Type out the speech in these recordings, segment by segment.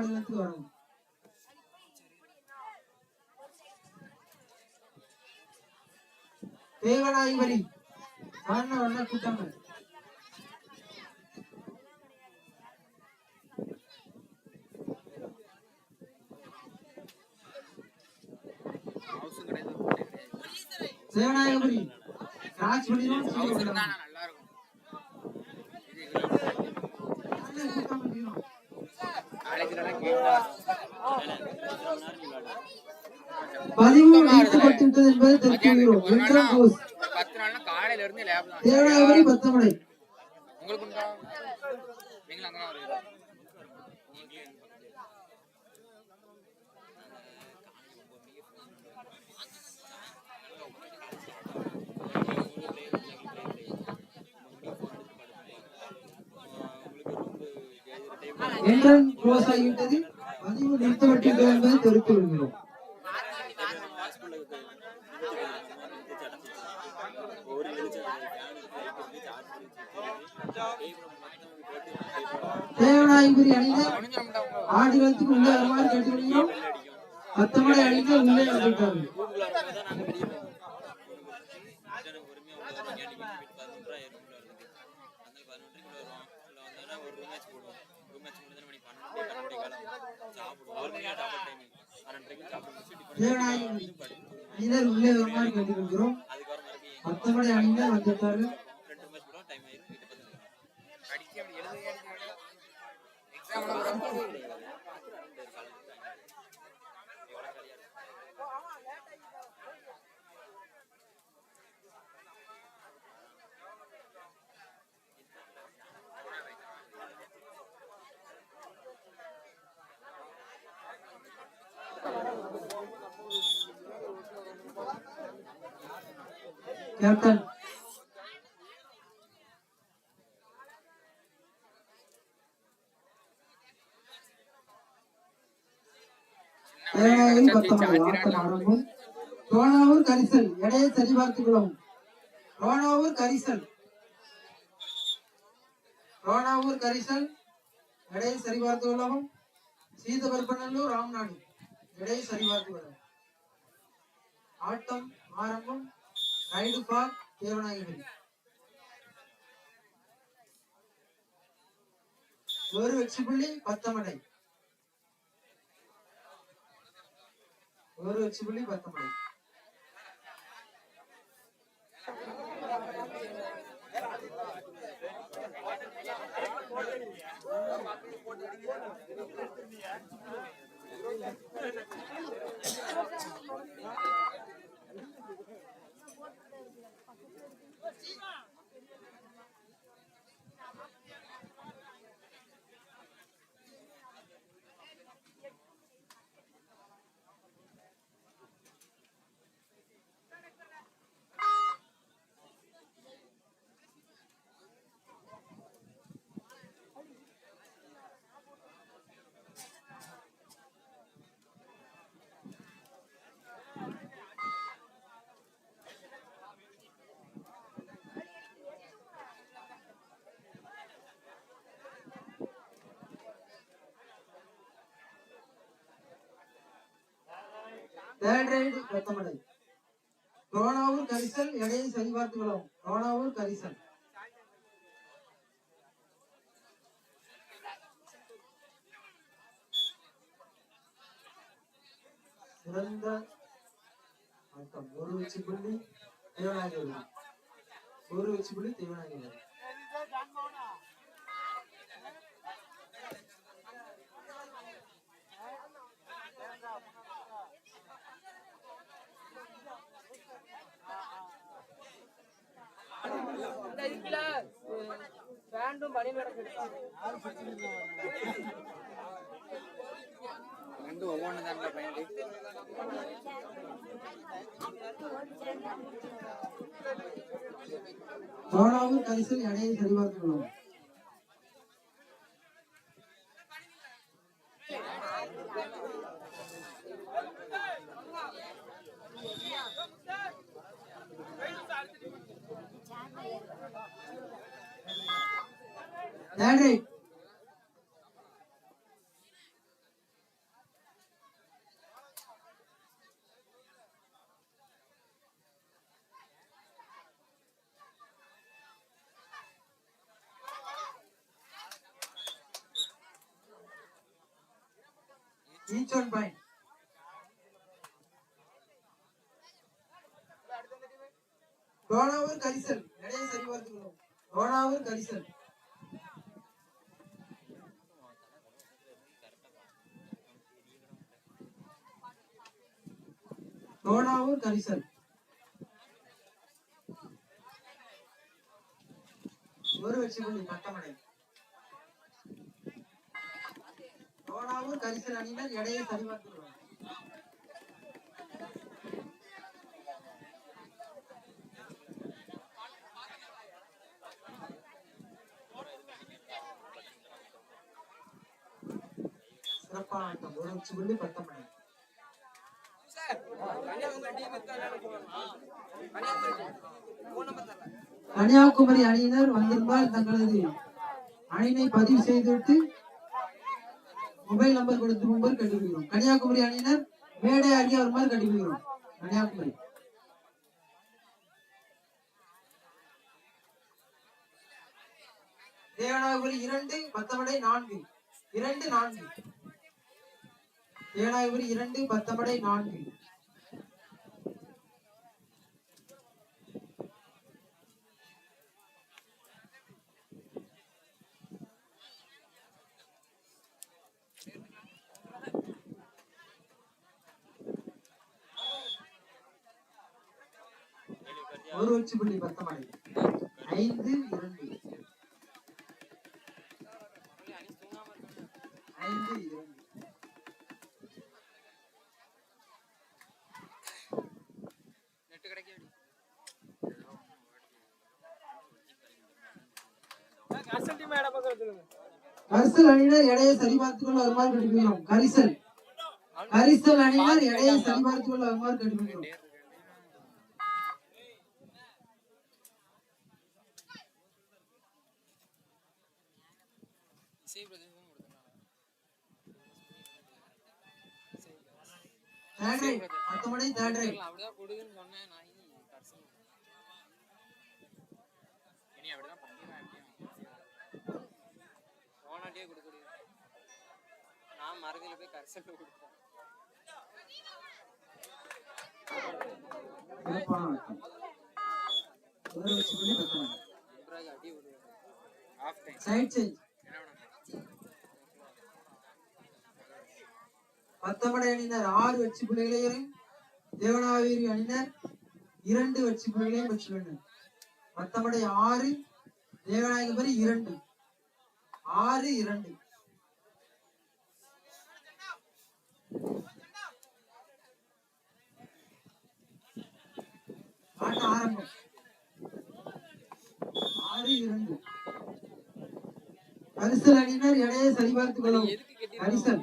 ஆடுகளத்துக்கு வரணும் தேவநாயகரி வண்ண வண்ண கூட்டங்கள். ஹவுஸும் கிடையாது ஒரு போட்டே பதிவு நீக்கப்பட்டு விட்டது என்பதை தெரிவிக்கிறோம் விக்ரம் பத்து என்ட்ரன் க்ளோஸ் ஆகிவிட்டது பதிவு நிறுத்தப்பட்டிருக்கிறது என்பதை தெரிவித்துக் கொள்கிறோம். தேவநாயகபுரி அணிந்து முடிஞ்சிடும்டா உங்க ஆடுகளத்துக்கு உள்ளே வருமாறு கேட்டுக்கொள்கிறோம். பத்தமடை அணிந்து உள்ளே வந்துவிட்டார்கள் தேவநாயகபுரி அணிந்தர் உள்ளே வருமாறு கேட்டுக்கொள்கிறோம் பத்தமடை அணிந்தர் வந்துவிட்டார்கள் படிக்க கேப்டன் ஆட்டம் ஆரம்பம் ரோனாவூர் கரிசல் எடையை சரி பார்த்துக் கொள்ளவும் ரோனாவூர் கரிசல் ரோனாவூர் கரிசல். எடையை சரி பார்த்துக் கொள்ளவும் சீதபர்பநல்லூர் ராம்நாடு. எடையை சரி பார்த்துக் கொள்ளவும் ஆட்டம் ஆரம்பம் ரைடு பார் ஒரு வெற்றி புள்ளி பத்தமடை ஒரு வெற்றி புள்ளி பத்தமடை தேர்ட் வெப்பமடை பத்தமடை கரிசல் எடையை சரி பார்த்துக் கொள்ளவும் கரிசல். சிறந்த ஒரு வச்சு புள்ளி தேவநாயகர். ஒரு வச்சு புள்ளி தேவநாயகர். இந்த இதுல பேண்டும் கிடைக்கும் ரெண்டு ஒவ்வொன்று தான் பையன். ரோனாவூர் கரிசல் எடையை சரி நன்றி. each on point. கரிசல் எடையை சரி பார்த்துக்கணும் டோனாவூர் கரிசல். டோனாவூர் கரிசல். ஒரு வச்சுக்கொண்டு புள்ளி பட்டமடை டோனாவூர் கரிசல் அணியினர் எடையை சரி சிறப்பான ஆட்டம். ஒரு வெற்றி புள்ளி பட்டமடை கன்னியாகுமரி அணியினர் வந்திருந்தால் தங்களது அணியினை பதிவு செய்துவிட்டு மொபைல் நம்பர் கொடுத்து முன்பு கண்டுபிடிக்கிறோம். கன்னியாகுமரி அணியினர் மேடை அருகே வருமாறு கண்டுபிடிக்கிறோம். கன்னியாகுமரி. தேவநாயகபுரி இரண்டு பத்தமடை நான்கு. இரண்டு நான்கு. தேவநாயகபுரி இரண்டு பத்தமடை நான்கு. ஒரு உச்சி புள்ளி பத்தமடை ஐந்து இரண்டு. ஐந்து இரண்டு. கரிசல் அணியினர் எடையை சரிபார்த்துக் கொள்ள வருமாறு கண்டுபிடிக்கிறோம் கரிசல். கரிசல் அணியினர் எடையை சரிபார்த்துக் கொள்ள வருமாறு கண்டுபிடிக்கிறோம் third right Pathamadai third right அப்படிதான் கொடுக்குன்னு சொன்னேன். நான் இனி அப்படிதான் பண்ணிடுவேன் ஓனாட்டியே கொடுக்குறது நான் மருதில் போய் கரிசல் கொடுப்பேன். சிறப்பான ஆட்டம் ஒரு உச்சி புள்ளி பத்தமடை நன்றாக அடி விடுவேன் ஆஃப் டைம் சைட் சேஞ்ச் என்ன வேணும் பத்தமடை அணியினர் ஆறு வெற்றி புள்ளிகளையும் தேவனாவேரி அணியினர் இரண்டு வெற்றி புள்ளிகளையும் பெற்றுள்ளனர் பத்தமடை ஆறு தேவநாயகபுரி இரண்டு. ஆறு இரண்டு. ஆட்ட ஆரம்பம். ஆறு இரண்டு. பரிசல் அணியினர் எடையை சரிபார்த்துக் கொள்ளவும். பரிசல்.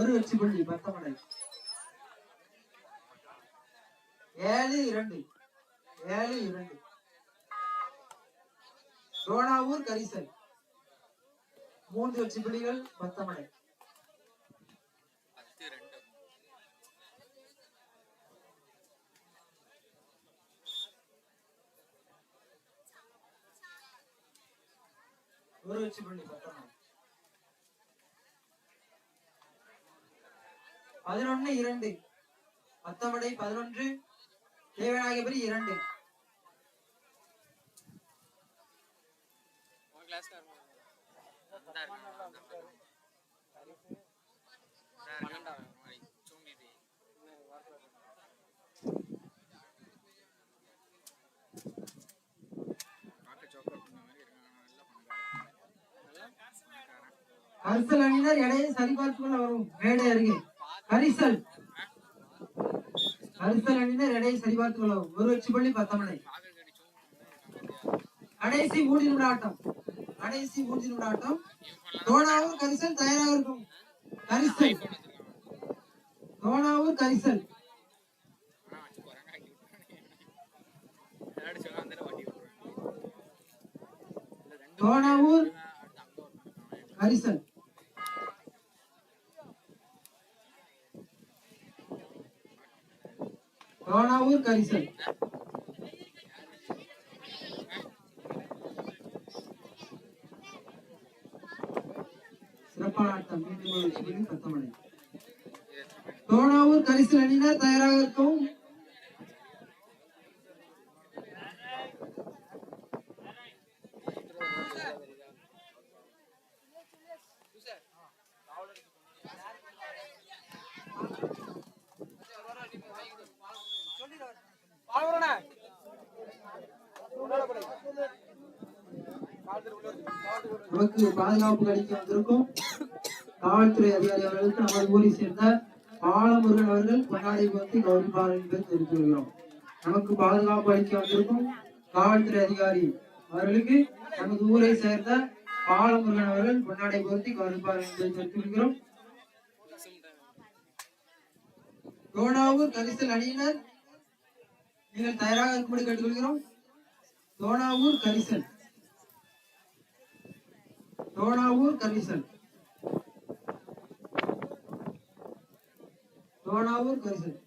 ஒரு வெற்றி புள்ளி பத்தமடை ஏழு இரண்டு. ஏழு இரண்டு. சோனாவூர் கரிசல். மூன்று வெற்றி புள்ளிகள் பத்தமடை ஒரு வெற்றி புள்ளி பத்தமடை பதினொன்னு இரண்டு. பத்தமடை பதினொன்று தேவநாயகபுரி இரண்டு. கரிசல் அணியினர் எடையை சரிபார்த்துக் கொள்ள வரும். மேடை அருகே. கரிசல். கரிசல் அணிந்த எடையை சரிபார்த்துக் கொள்ளவும். ஒரு வெற்றி புள்ளி பத்தமனை கடைசி மூன்று நிமிட ஆட்டம் கடைசி மூன்று நிமிட ஆட்டம் தோனாவூர் கரிசல் தயாராக இருக்கும். கரிசல். தோனாவூர் கரிசல். ஆனா கரிசல். தோணாவூர் கரிசல் சிறப்பான ஆட்டம் மீண்டும் தோணாவூர் கரிசல் அணியினர் தயாராக இருக்கவும். நமக்கு பாதுகாப்பு அளிக்க வந்திருக்கும். காவல்துறை அதிகாரி அவர்களுக்கு நமது ஊரை சேர்ந்த பாலமுருகன் அவர்கள் பொன்னாடை போர்த்தி கௌரவிப்பார் என்பதை தெரிவித்து வருகிறோம் நமக்கு பாதுகாப்பு அளிக்க வந்திருக்கும் காவல்துறை அதிகாரி அவர்களுக்கு நமது ஊரை சேர்ந்த பாலமுருகன் அவர்கள் பொன்னாடை போர்த்தி கௌரவிப்பார் என்பதை தெரிவித்து வருகிறோம் தோணாவூர் கரிசல் அணியினர் நீங்கள் தயாராக இருக்கும்படி கேட்டுக்கொள்கிறோம். தோணாவூர் கரிசன் தோணாவூர் கரிசன் தோணாவூர் கரிசன்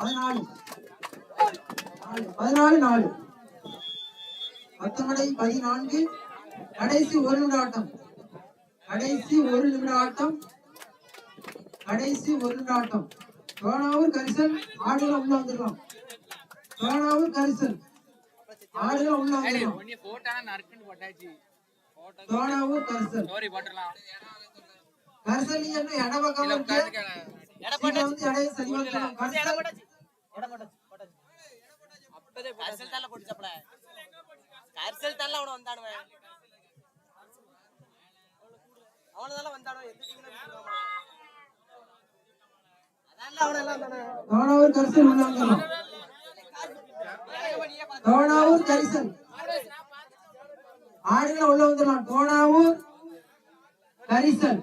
பதினாலு. பதினாலு நாலு. பத்தமடை பதினான்கு. கடைசி ஒரு நிமிட ஆட்டம். கடைசி ஒரு நிமிட ஆட்டம். கடைசி ஒரு நிமிட ஆட்டம். தோணாவூர் கரிசல் ஆடுகள் உள்ள வந்துடலாம். தோணாவூர் கரிசல் ஆடுகள் உள்ள வந்துடலாம். உன்னைய போட்டா நறுக்குன்னு போட்டாச்சு. போட்டோ தோணாவூர் கரிசல் கரிசல் நீ என்ன இட பக்கம் வந்து இடையே சரி வைக்கணும். கரிசல் போட்டுச்சப்பல தான்ல அவன வந்தானுவன். அவனதால வந்தானோ எந்த டீம்ல தவணாவூர் கரிசன் எல்லாம் வந்தானே தோணாவூர் கரிசல் உள்ள வந்துடலாம் தோணாவூர் கரிசல் ஆடுகள் உள்ள வந்துடலாம். தோணாவூர் கரிசல்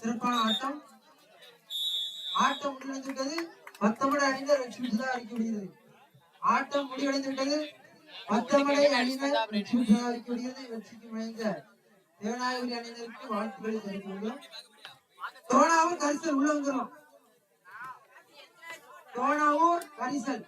சிறப்பான ஆட்டம். ஆட்டம் முடிவடைந்து விட்டது பத்தமடை அணிந்தர் வெற்றி பெற்றதாக அறிக்கப்படுகிறது ஆட்டம் முடிவடைந்து விட்டது பத்தமடை அணியினர் வெற்றி பெற்றதாக அறிக்கப்படுகிறது வெற்றிக்கு முனைந்த தேவநாயகரி அணியினருக்கு வாழ்த்துக்களை தெரிவித்துள்ளோம் கொள்கிறோம் கரிசல் உள்ள வந்துடும் தோணாவூர் கரிசல்.